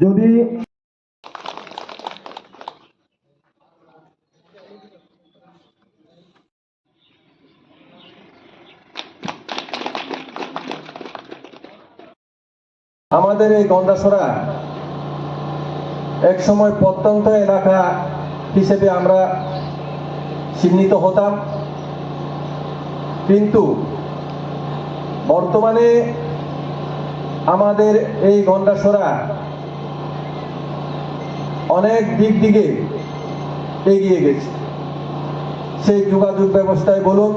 যদি আমাদের এই গন্ডাছড়া এক সময় প্রত্যন্ত এলাকা হিসেবে আমরা চিহ্নিত হতাম। কিন্তু বর্তমানে আমাদের এই গন্ডাছড়া অনেক দিক দিকে এগিয়ে গেছে। সেই যোগাযোগ ব্যবস্থায় বলুন,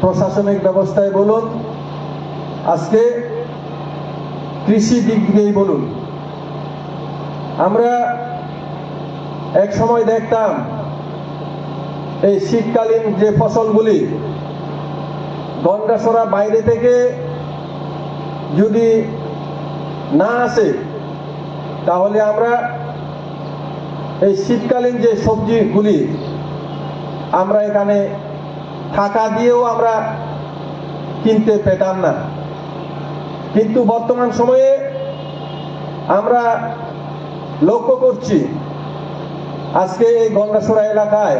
প্রশাসনিক ব্যবস্থায় বলুন, আজকে কৃষি দিক দিয়েই বলুন। আমরা এক সময় দেখতাম এই শীতকালীন যে ফসলগুলি গন্ডাসরা বাইরে থেকে যদি না আসে, তাহলে আমরা এই শীতকালীন যে সবজিগুলি আমরা এখানে টাকা দিয়েও আমরা কিনতে পেতাম না। কিন্তু বর্তমান সময়ে আমরা লক্ষ্য করছি, আজকে এই গঙ্গাসরা এলাকায়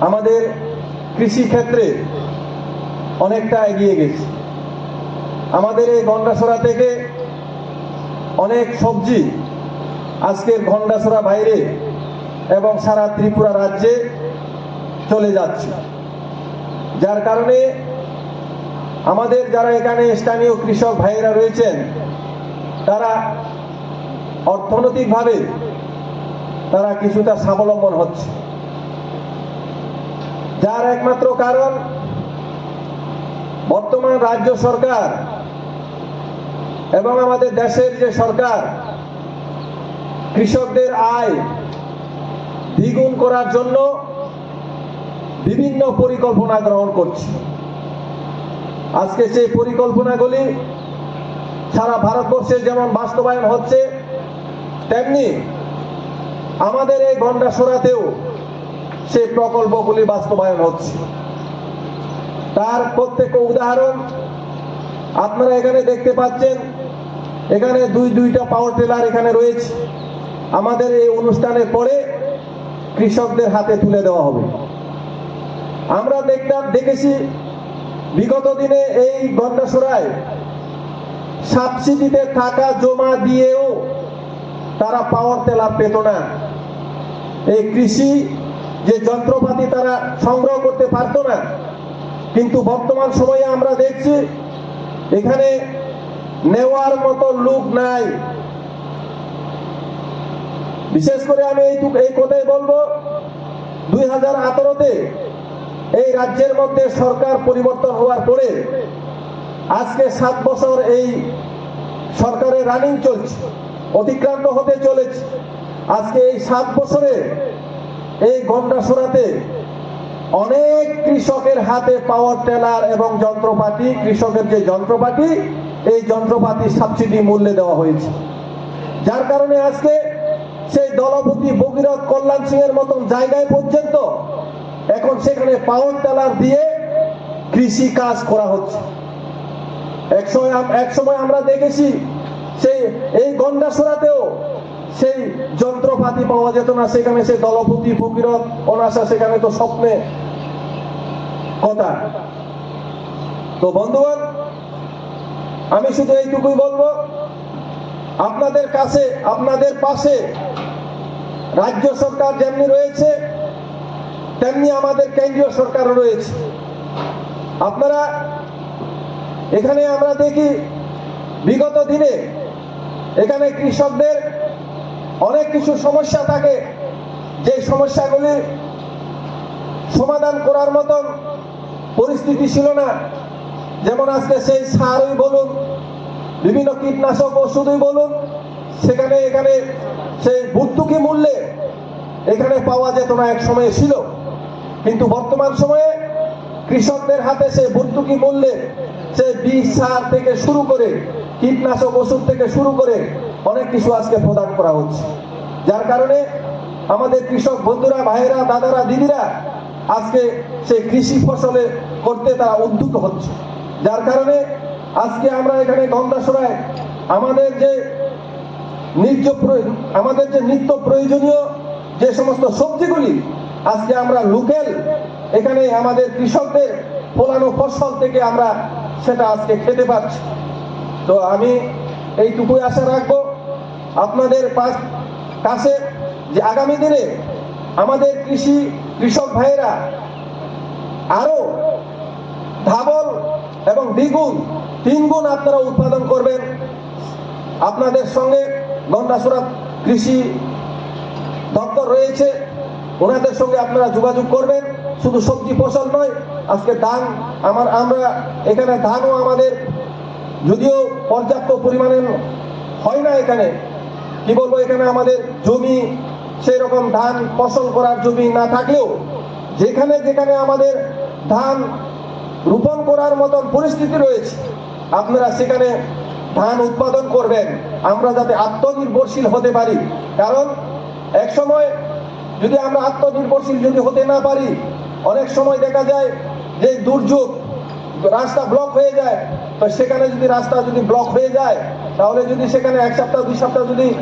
আমাদের কৃষি ক্ষেত্রে অনেকটা এগিয়ে গেছে। আমাদের এই গন্ডাছড়া থেকে অনেক সবজি আজকের গন্ডাছড়া বাইরে এবং সারা ত্রিপুরা রাজ্যে চলে যাচ্ছে। যার কারণে আমাদের যারা এখানে স্থানীয় কৃষক ভাইয়েরা রয়েছেন, তারা অর্থনৈতিকভাবে তারা কিছুটা স্বাবলম্বন হচ্ছে। যার একমাত্র কারণ বর্তমান রাজ্য সরকার এবং আমাদের দেশের যে সরকার, কৃষকদের আয় দ্বিগুণ করার জন্য বিভিন্ন পরিকল্পনা গ্রহণ করছে। আজকে সেই পরিকল্পনাগুলি সারা ভারতবর্ষে যেমন বাস্তবায়ন হচ্ছে, তেমনি আমাদের এই গন্ডাসোরাতেও সেই প্রকল্পগুলি বাস্তবায়ন হচ্ছে। তার প্রত্যেক উদাহরণ আপনারা এখানে দেখতে পাচ্ছেন। এখানে দুই দুইটা পাওয়ার টেলার এখানে রয়েছে। আমাদের এই অনুষ্ঠানের পরে কৃষকদের হাতে তুলে দেওয়া হবে। আমরা দেখতাম, দেখেছি বিগত দিনে এই গন্ডাসরায় সাবসিডিতে টাকা জমা দিয়েও তারা পাওয়ার টেলার পেত না। এই কৃষি যে যন্ত্রপাতি তারা সংগ্রহ করতে পারতো না, কিন্তু বর্তমান সময়ে আমরা দেখছি এখানে নেওয়ার মতো লোক নাই। বিশেষ করে আমি এই এই কথাই বলব, দুই হাজার আঠারোতে এই রাজ্যের মধ্যে সরকার পরিবর্তন হওয়ার পরে আজকে সাত বছর এই সরকারের রানিং চলছে, অতিক্রান্ত হতে চলেছে। আজকে এই সাত বছরে এই গন্ডাসোরাতে অনেক কৃষকের হাতে পাওয়ার টেলার এবং যন্ত্রপাতি, কৃষকের যে যন্ত্রপাতি এই যন্ত্রপাতি সাবসিডি মূল্যে দেওয়া হয়েছে। যার কারণে আজকে সেই দলপতি ভগীরথ কল্যাণ সিং এর মতন জায়গায় পর্যন্ত এখন সেখানে পাওয়ার টেলার দিয়ে কৃষি কাজ করা হচ্ছে। এক সময় এক সময় আমরা দেখেছি সেই এই গন্ডাসোরাতেও সেই যন্ত্রপাতি পাওয়া যেত না, সেখানে সেই দলপতি ভগীরথ অনাসা সেখানে তো স্বপ্নে কথা। তো বন্ধুগণ আমি শুধু এইটুকুই বলব, আপনাদের কাছে, আপনাদের পাশে রাজ্য সরকার যেমনি রয়েছে, তেমনি আমাদের কেন্দ্রীয় সরকারও রয়েছে। আপনারা, এখানে আমরা দেখি, বিগত দিনে এখানে কৃষকদের অনেক কিছু সমস্যা থাকে। যে সমস্যাগুলি সমাধান করার মতন পরিস্থিতি ছিল না। যেমন আজকে সেই সারই বলুন, বিভিন্ন কীটনাশক ওষুধই বলুন, সেখানে, এখানে সেই ভর্তুকি মূল্যে এখানে পাওয়া যেত না, এক সময়ে ছিল। কিন্তু বর্তমান সময়ে কৃষকদের হাতে সে ভর্তুকি মূল্যে সে বীজ সার থেকে শুরু করে, কীটনাশক ওষুধ থেকে শুরু করে অনেক কিছু আজকে প্রদান করা হচ্ছে। যার কারণে আমাদের কৃষক বন্ধুরা, ভাইয়েরা, দাদারা, দিদিরা আজকে সেই কৃষি ফসলে করতে তারা উদ্যুত হচ্ছে। যার কারণে আজকে আমরা এখানে গন্ডাসরায় আমাদের যে নিত্য আমাদের যে নিত্য প্রয়োজনীয় যে সমস্ত সবজিগুলি আজকে আমরা লোকেল, এখানে আমাদের কৃষকদের ফলানো ফসল থেকে আমরা সেটা আজকে খেতে পাচ্ছি। তো আমি এইটুকুই আশা রাখব। আপনাদের পাশ, কাছে যে আগামী দিনে আমাদের কৃষি কৃষক ভাইয়েরা আরও ধাবল এবং দ্বিগুণ, তিনগুণ আপনারা উৎপাদন করবেন। আপনাদের সঙ্গে গন্ডাসুরা কৃষি দপ্তর রয়েছে, ওনাদের সঙ্গে আপনারা যোগাযোগ করবেন। শুধু সবজি ফসল নয়, আজকে ধান আমার, আমরা এখানে ধানও আমাদের, যদিও পর্যাপ্ত পরিমাণে হয় না এখানে। কি বলব, এখানে আমাদের জমি সেই রকম ধান ফসল করার জমি না থাকলেও, যেখানে যেখানে আমাদের ধান রোপণ করার মতন পরিস্থিতি রয়েছে। আপনারা সেখানে ধান উৎপাদন করবেন। আমরা যাতে আত্মনির্ভরশীল হতে পারি। কারণ এক সময় যদি আমরা আত্মনির্ভরশীল যদি হতে না পারি, অনেক সময় দেখা যায় যে দুর্যোগ, রাস্তা ব্লক হয়ে যায়। তো সেখানে যদি রাস্তা যদি ব্লক হয়ে যায়, তাহলে যদি সেখানে এক সপ্তাহ, দুই সপ্তাহ যদি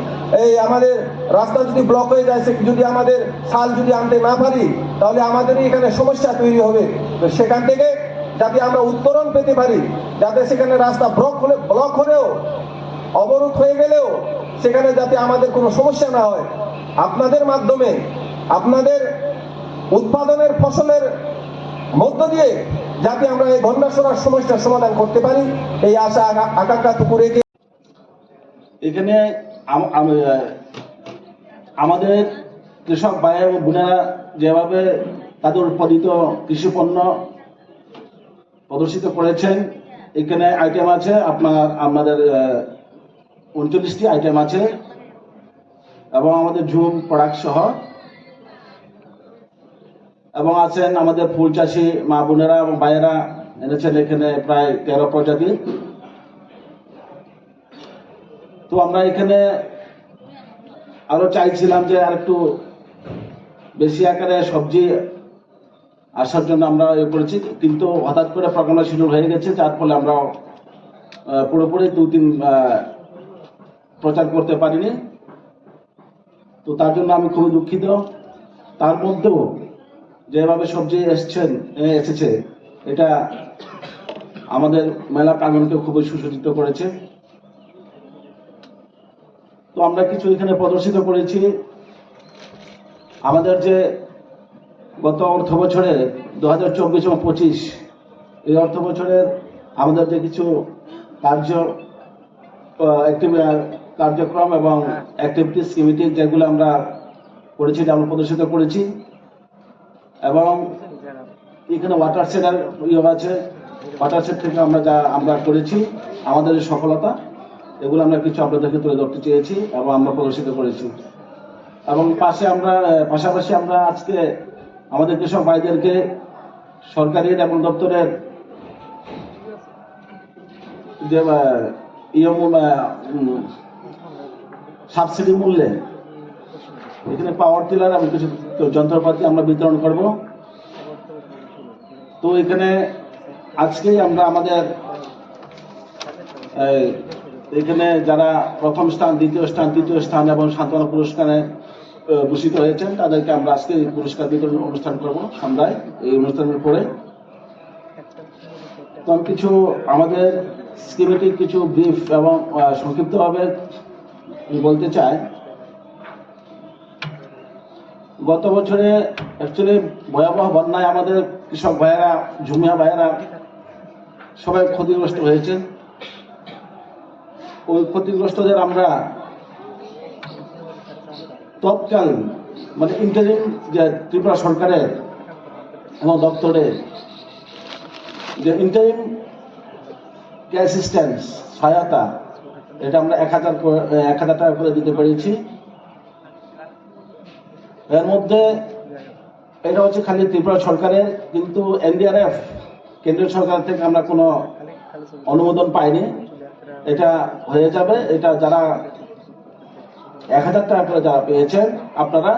এই আমাদের রাস্তা যদি ব্লক হয়ে যায়, সে যদি আমাদের সাল যদি আনতে না পারি, তাহলে আমাদেরই এখানে সমস্যা তৈরি হবে। তো সেখান থেকে যাতে আমরা উত্তরণ পেতে পারি, যাতে সেখানে রাস্তা ব্লক হলে, ব্লক হলেও, অবরোধ হয়ে গেলেও সেখানে যাতে আমাদের কোনো সমস্যা না হয়। আপনাদের মাধ্যমে, আপনাদের উৎপাদনের ফসলের মধ্য দিয়ে যাতে আমরা এই বন্যাসরার সমস্যার সমাধান করতে পারি, এই আশা আকা- আকাঙ্ক্ষাটুকু রেখে এখানে আমাদের কৃষক ভাই বোনেরা যেভাবে তাদের উৎপাদিত কৃষি পণ্য প্রদর্শিত করেছেন। এখানে আইটেম আছে, আপনার, আমাদের উনচল্লিশটি আইটেম আছে। এবং আমাদের জুম প্রোডাক্ট সহ। এবং আছেন আমাদের ফুল চাষি মা বোনেরা এবং ভাইয়েরা, এনেছেন এখানে প্রায় তেরো প্রজাতির তো আমরা এখানে আরও চাইছিলাম যে আর একটু বেশি আকারে সবজি আসার জন্য আমরা ইয়ে করেছি কিন্তু হঠাৎ করে প্রোগ্রামটা শিডিউল হয়ে গেছে যার ফলে আমরা পুরোপুরি দু তিন প্রচার করতে পারিনি। তো তার জন্য আমি খুবই দুঃখিত। তার মধ্যেও যেভাবে সবজি এসছেন এ, এসেছে এটা আমাদের মেলা প্রাঙ্গনকে খুবই সুসজ্জিত করেছে। তো আমরা কিছু এখানে প্রদর্শিত করেছি। আমাদের যে গত অর্থ বছরে দু হাজার চব্বিশ এবং পঁচিশ এই অর্থ বছরের আমাদের যে কিছু কার্য কার্যক্রম এবং অ্যাক্টিভিটিস কমিটি যেগুলো আমরা করেছি আমরা প্রদর্শিত করেছি এবং এখানে ওয়াটার সেটার ইয়ে আছে ওয়াটার সেট থেকে আমরা যা আমরা করেছি আমাদের যে সফলতা এগুলো আমরা কিছু আপনাদেরকে তুলে ধরতে চেয়েছি এবং আমরা প্রদর্শিত করেছি। এবং পাশে আমরা পাশাপাশি আমরা আজকে আমাদের কৃষক ভাইদেরকে সরকারি এবং দপ্তরের যে ইয়ে সাবসিডি মূল্যে এখানে পাওয়ার টিলার এবং কিছু যন্ত্রপাতি আমরা বিতরণ করব। তো এখানে আজকেই আমরা আমাদের এখানে যারা প্রথম স্থান, দ্বিতীয় স্থান, তৃতীয় স্থান এবং সান্ত্বনা পুরস্কারে ভূষিত হয়েছেন। তাদেরকে আমরা আজকে পুরস্কার বিতরণ অনুষ্ঠান করব সন্ধ্যায়, এই অনুষ্ঠানের পরে। তো কিছু আমাদের স্কিমেটিক কিছু ব্রিফ এবং সংক্ষিপ্তভাবে বলতে চাই। গত বছরে অ্যাকচুয়ালি ভয়াবহ বন্যায় আমাদের কৃষক ভাইয়েরা ঝুমিয়া ভাইয়েরা সবাই ক্ষতিগ্রস্ত হয়েছে ওই ক্ষতিগ্রস্তদের আমরা তৎকাল মানে ইন্টারিম যে ত্রিপুরা সরকারের এবং দপ্তরের যে ইন্টারিম অ্যাসিস্ট্যান্স সহায়তা, এটা আমরা এক হাজার এক হাজার টাকা করে দিতে পেরেছি। এর মধ্যে এটা হচ্ছে খালি ত্রিপুরা সরকারের, কিন্তু এনডিআরএফ, কেন্দ্রীয় সরকার থেকে আমরা কোনো অনুমোদন পাইনি। এটা হয়ে যাবে, এটা যারা এক হাজার টাকা করে যারা পেয়েছেন, আপনারা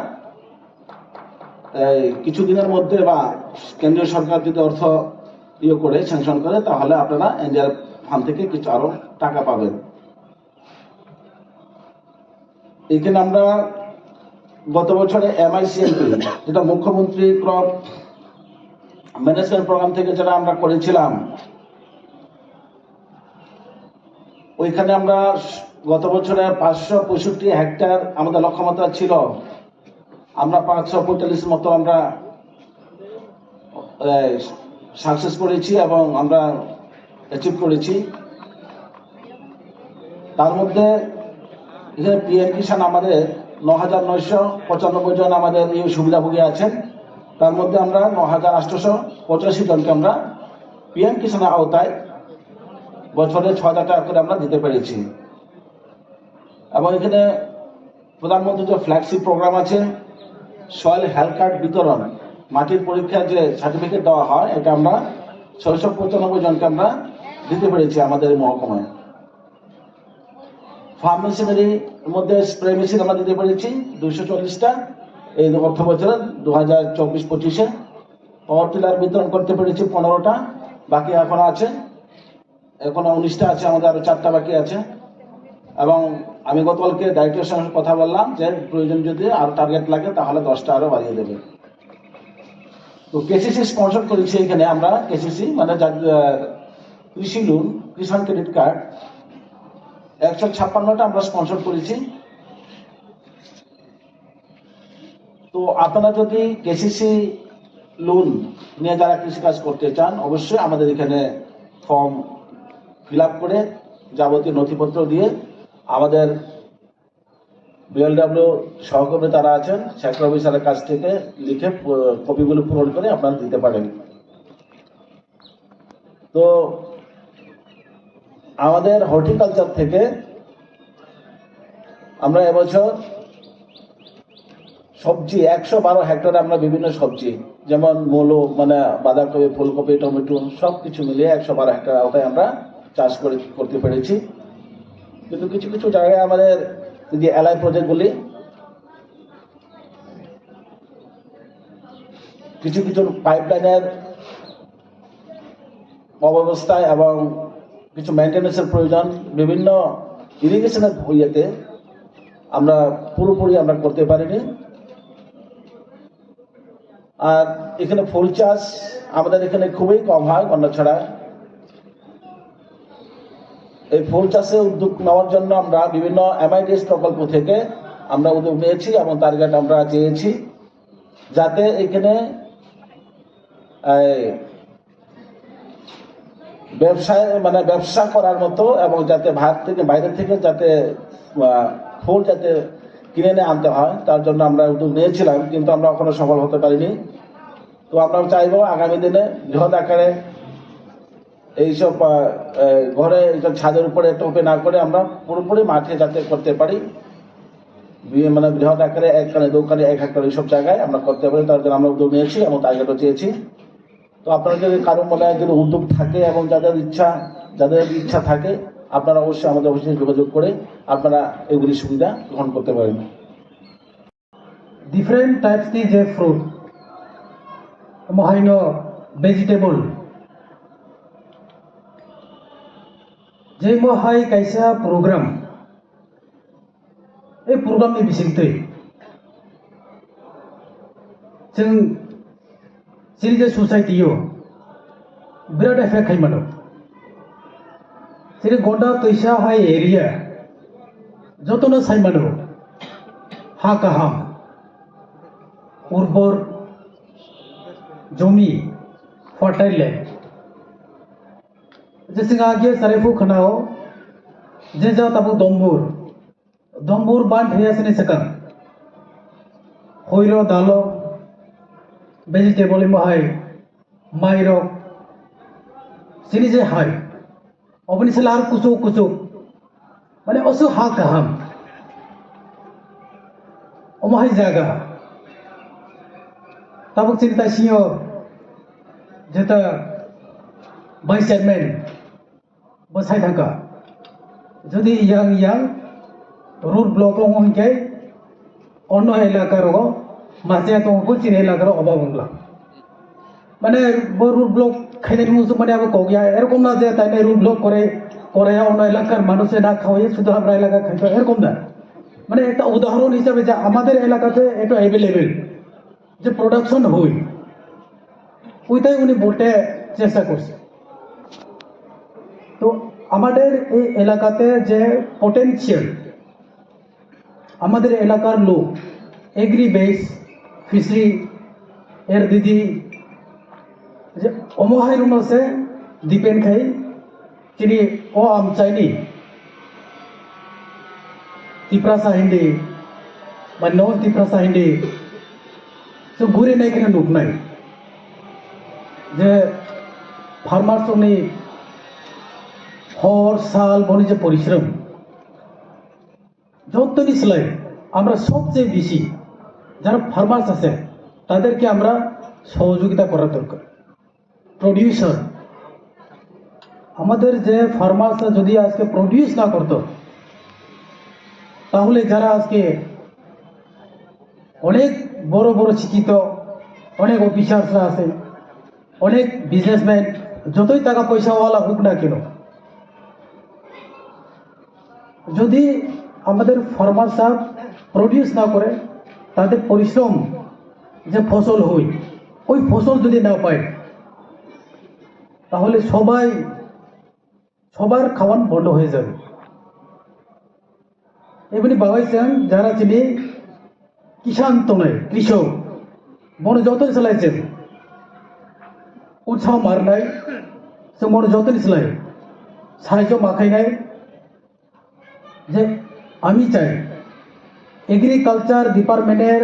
কিছুদিনের মধ্যে বা কেন্দ্রীয় সরকার যদি অর্থ ইয়ে করে স্যাংশন করে, তাহলে আপনারা এনডিআরএফ ফান্ড থেকে কিছু আরও টাকা পাবেন। এখানে আমরা গত বছরে এমআইসিএলপি যেটা মুখ্যমন্ত্রী ক্রপ ম্যানেজমেন্ট প্রোগ্রাম থেকে যেটা আমরা করেছিলাম, ওইখানে আমরা গত বছরে পাঁচশো পঁয়ষট্টি হেক্টর আমাদের লক্ষ্যমাত্রা ছিল। আমরা পাঁচশো পঁয়তাল্লিশ মতো আমরা সাকসেস করেছি এবং আমরা অ্যাচিভ করেছি। তার মধ্যে এখানে পিএম কিষাণ আমাদের ন হাজার নয়শো পঁচানব্বই জন আমাদের এই সুবিধাভোগী আছেন। তার মধ্যে আমরা ন হাজার আটশোশো পঁচাশি জনকে আমরা পিএম কিষাণের আওতায় বছরে ছ হাজার টাকা করে আমরা দিতে পেরেছি। এবং এখানে প্রধানমন্ত্রী যে ফ্ল্যাগশিপ প্রোগ্রাম আছে, সয়েল হেলথ কার্ড বিতরণ, মাটির পরীক্ষার যে সার্টিফিকেট দেওয়া হয়, এটা আমরা ছয়শো পঁচানব্বই জনকে আমরা দিতে পেরেছি আমাদের মহকুমায়। ফার্ম মেশিনারির মধ্যে স্প্রে মেশিন আমরা দিতে পেরেছি, দুইশো চল্লিশটা। এই অর্থ বছরে দু হাজার চব্বিশ পঁচিশে পাওয়ার টিলার বিতরণ করতে পেরেছি পনেরোটা, বাকি এখনও আছে। এখনও উনিশটা আছে, আমাদের আরও চারটা বাকি আছে। এবং আমি গতকালকে ডাইরেক্টরের সঙ্গে কথা বললাম যে প্রয়োজন যদি আরও টার্গেট লাগে তাহলে দশটা আরও বাড়িয়ে দেবে। তো কেসিসি স্পন্সর করেছি এখানে আমরা কেসিসি মানে কৃষি লোন কিষাণ ক্রেডিট কার্ড একশো ছাপ্পান্নটা আমরা স্পন্সর করেছি। তো আপনারা যদি কেসিসি লোন নিয়ে যারা কৃষিকাজ করতে চান, অবশ্যই আমাদের এখানে ফর্ম ফিল করে যাবতীয় নথিপত্র দিয়ে আমাদের বিএলডাব্লিউ সহকর্মী তারা আছেন সেক্টর অফিসারের কাছ থেকে লিখে কপিগুলো পূরণ করে আপনারা দিতে পারেন। তো আমাদের হর্টিকালচার থেকে আমরা এবছর সবজি, একশো বারো হেক্টরে আমরা বিভিন্ন সবজি, যেমন মূলো মানে বাঁধাকপি, ফুলকপি, টমেটো সব কিছু মিলিয়ে একশো বারো হেক্টর আওতায় আমরা চাষ করে, করতে পেরেছি। কিন্তু কিছু কিছু জায়গায় আমাদের যে এলআই প্রজেক্টগুলি কিছু কিছু পাইপলাইনের অব্যবস্থায় এবং কিছু মেনটেন্যান্সের প্রয়োজন, বিভিন্ন ইরিগেশনের ইয়েতে আমরা পুরোপুরি আমরা করতে পারিনি। আর এখানে ফুল চাষ আমাদের এখানে খুবই কম হয় অন্য ছাড়া এই ফুল চাষে উদ্যোগ নেওয়ার জন্য আমরা বিভিন্ন এমআইডিএস প্রকল্প থেকে আমরা উদ্যোগ নিয়েছি এবং টার্গেট আমরা চেয়েছি যাতে এখানে ব্যবসায় মানে ব্যবসা করার মতো এবং যাতে ভারত থেকে, বাইরে থেকে যাতে ফুল যাতে কিনে এনে আনতে হয়, তার জন্য আমরা উদ্যোগ নিয়েছিলাম, কিন্তু আমরা কখনো সফল হতে পারিনি। তো আমরা চাইব আগামী দিনে বৃহৎ আকারে এইসব ঘরে এইসব ছাদের উপরে টোপে না করে আমরা পুরোপুরি মাঠে যাতে করতে পারি। মানে বৃহৎ আকারে একখানে দোকানে এক হেক্টর এইসব জায়গায় আমরা করতে পারি। তার জন্য আমরা উদ্যোগ নিয়েছি এবং টার্গেটও চেয়েছি তো আপনারা যদি কারও মনে হয় যদি উদ্যোগ থাকে এবং যাদের ইচ্ছা যাদের ইচ্ছা থাকে, আপনারা অবশ্যই আমাদের অবশ্যই যোগাযোগ করে আপনারা এগুলি সুবিধা গ্রহণ করতে পারেন। Different types ni ফ্রুট মহাইন mohai जैमो हा कैसा प्रोग्राम ये प्रोग्राम में बिसेंते जों जोंनि सोसाइटी ससाइटियाव बिराद एफेक्ट मानो जेरै गदा दैसा हाई एरिया जो तो ना सही मानो हा गाहाम उर्वर जमी फार्टाइल लैंड जिसिंगागे सरेफु खनाओ जिजा तबु दम्बूर दोंबूर बाँध हेसने सकन होइरो दालो, वेजिटेबल महाय माइरो सिनिजे हाय लार कुसु कुसु। माने असु हा कहम अमहाय जागा। तब चिंता सिंह जेता भाइस चेयरमैन বসাই থাকা যদি ইয়াং ইয়াং রুট ব্লক লঙ্কে অন্য এলাকার মাঝে তো কুচির এলাকার অভাব হল মানে রুট ব্লক মুসুক মানে আবার কগিয়া এরকম না যে তাই রুট ব্লক করে করে অন্য এলাকার মানুষে না খাওয়াই শুধু আমরা এলাকা খাইতে এরকম না মানে একটা উদাহরণ হিসাবে যে আমাদের এলাকাতে এটা অ্যাভেলেবেল যে প্রোডাকশন হই ওইটাই উনি বলতে চেষ্টা করছে তো আমাদের এই এলাকাতে যে পটেনশিয়াল আমাদের এলাকার লোক এগ্রি বেস ফিশারি এর দিদি, যে অমহাইরুন আছে, দীপেন খাই, তিনি ও আম চাইনি। তিপ্রাসা হিন্দি বা নন তিপ্রাসা হিন্দি তো ঘুরে নাই কিনা নুক নাই। যে ফার্মার্স উনি হর সাল বনি যে পরিশ্রম। যতনি সেলাই আমরা সবচেয়ে বেশি যারা ফার্মার্স আছে, তাদেরকে আমরা সহযোগিতা করা দরকার। প্রডিউসার আমাদের যে ফার্মার্সরা যদি আজকে প্রডিউস না করতো, তাহলে যারা আজকে অনেক বড় বড় শিক্ষিত, অনেক অফিসার্সরা আছে, অনেক বিজনেসম্যান যতই টাকা পয়সাওয়ালা হোক না কেন যদি আমাদের ফার্মার্সরা প্রডিউস না করে, তাদের পরিশ্রম যে ফসল হয়, ওই ফসল যদি না পায়, তাহলে সবাই, সবার খাওয়ান বন্ধ হয়ে যাবে। এমনি বাবাইছেন যারা তিনি কিষান তো নয় কৃষক বন যতন চালাইছেন, উৎসাহ মার নাই, সে মনে যতন চালাই সাহায্য মাখাই নাই যে আমি চাই এগ্রিকালচার ডিপার্টমেন্টের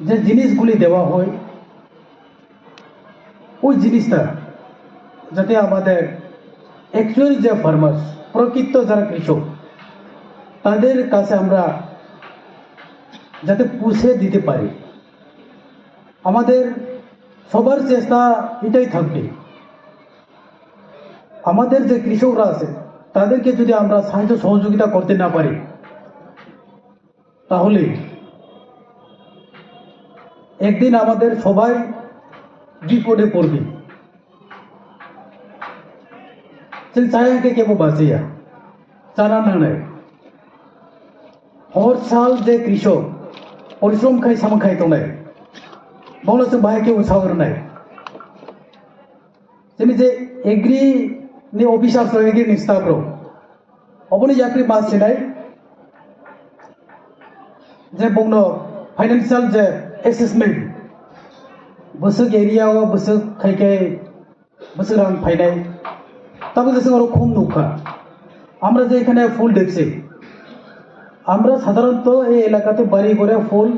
যে জিনিসগুলি দেওয়া হয়, ওই জিনিসটা যাতে আমাদের অ্যাকচুয়াল যে ফার্মার্স প্রকৃত যারা কৃষক, তাদের কাছে আমরা যাতে পুষে দিতে পারি। আমাদের সবার চেষ্টা এটাই থাকবে। আমাদের যে কৃষকরা আছে তাদেরকে যদি আমরা সাহায্য সহযোগিতা করতে না পারি তাহলে একদিন আমাদের সবাই বিপদে পড়বে जों जायाखै केबो बाजिया জানা না নাই হর সাল যে কৃষক পরিশ্রম খাই সামা খাই তো নাই বলো जों बाहाय केबो सावर নাই जोंनि ನೀವು ಒಫೀಸರ್ಸ್ಗಳಿಗೆ অবনি চাকরি পাচ্ছি নাই যে বুকনো ফাইন্যান্সিয়াল যে এসেসমেন্ট বসে এরিয়া এরিয়াও বসে খাইকে বসে রান ফাইনাই তবে যে সঙ্গে খুব নৌকা আমরা যে এখানে ফুল দেখছি, আমরা সাধারণত এই এলাকাতে বাড়ি করে ফুল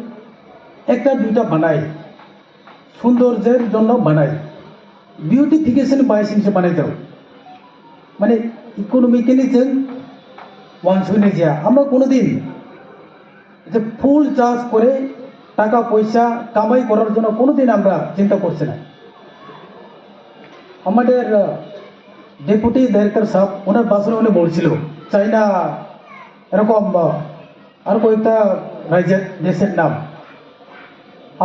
একটা, দুইটা বানাই। সৌন্দর্যের জন্য বানাই। বিউটিফিকেশন বাইশ বানাই যাও মানে ইকোনমিক্যালি जों ওয়ান শুনে যা আমরা কোনোদিন যে ফুল চাষ করে টাকা, পয়সা কামাই করার জন্য কোনোদিন আমরা চিন্তা করছি না। আমাদের ডেপুটি ডাইরেক্টর সাহেব, ওনার বাসনে উনি বলছিল চাইনা এরকম আর কয়েকটা রাজ্যের দেশের নাম।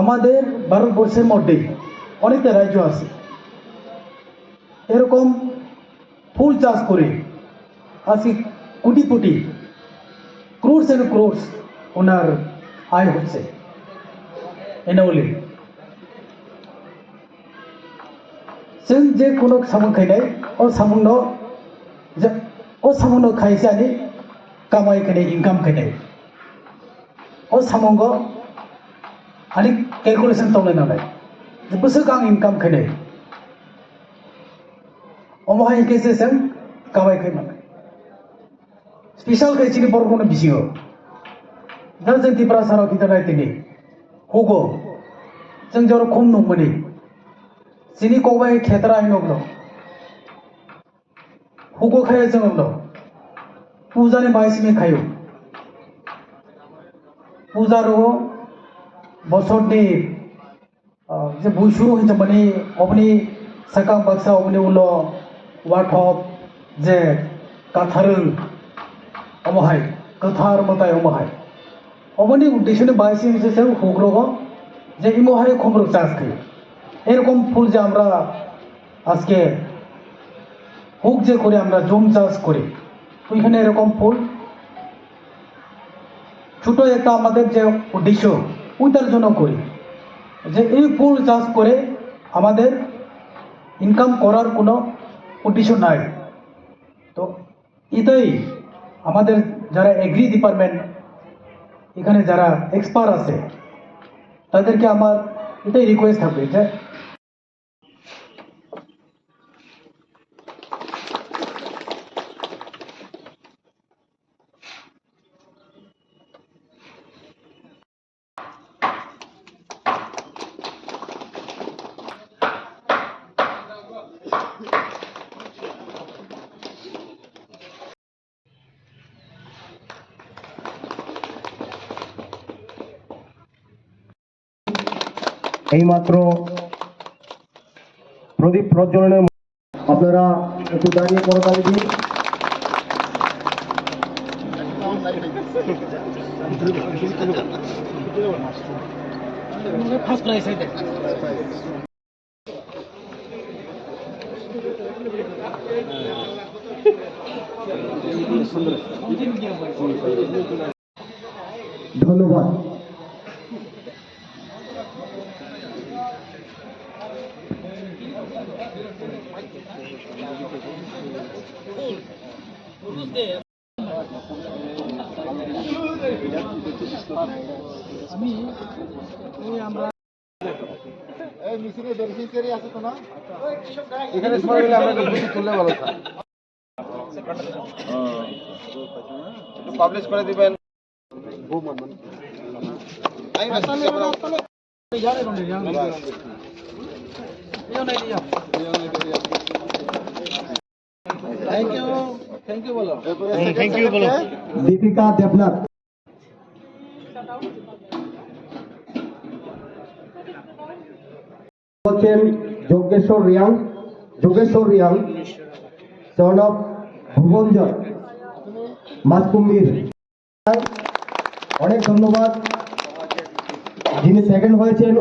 আমাদের ভারতবর্ষের মধ্যে অনেকটা রাজ্য আছে। এরকম फुल चाष कर। कोटिपुटी क्रोर्स एंड क्रोर्स वनर आय हो जे को सामू खाई नहीं सामू खाई से आने कमाई खाने इनकाम खाने ओ सामू को आने कैलकुलेसन तौलना बस इनकाम खाई omaha ekssm के माने स्पेशल कैचिनि बर'फोरनि बिसिङाव दा जों तिब्रा साराव खिन्थानाय दिनै हग' जों जर खम नंमोनि जिनि कबाय खेद्रा हिनग्न हग' खाया जों ने पूजानि में खायो पूजा रो बसरनि जे बुसुरु हिन्जाव माने अपनी साका बक्सा अपने उल' ওয়ার্ড 와톱 যে কাথারুল অবহায় কথার মতায় অবহায় অবনি উদ্দেশ্য উদ্দেশ্যে বাইশে হিসেবে হুগ্রহ যে ইমহায় খবর চাষ করি। এরকম ফুল যে আমরা আজকে হুক যে করে আমরা জুম চাষ করি, ওইখানে এরকম ফুল। ছোট একটা আমাদের যে উদ্দেশ্য, ওইটার জন্য করি। যে এই ফুল চাষ করে আমাদের ইনকাম করার কোনো উদ্দেশ্য নাই। তো এটাই আমাদের যারা এগ্রি ডিপার্টমেন্ট এখানে যারা এক্সপার্ট আছে, তাদেরকে আমার এটাই রিকোয়েস্ট থাকবে যে এইমাত্র প্রদীপ প্রজ্বলনের আপনারা একটু দাঁড়িয়ে করতালি দিন। ফার্স্ট প্রাইজ ধন্যবাদ পাবলিশ করে দিবেন দীপিকা দেবনাথ হচ্ছেন যজ্ঞেশ্বর রিয়াং যোগেশ্বর রিয়াং অফ ভুবনজয় মাসকুম্বির অনেক ধন্যবাদ। যিনি সেকেন্ড হয়েছেন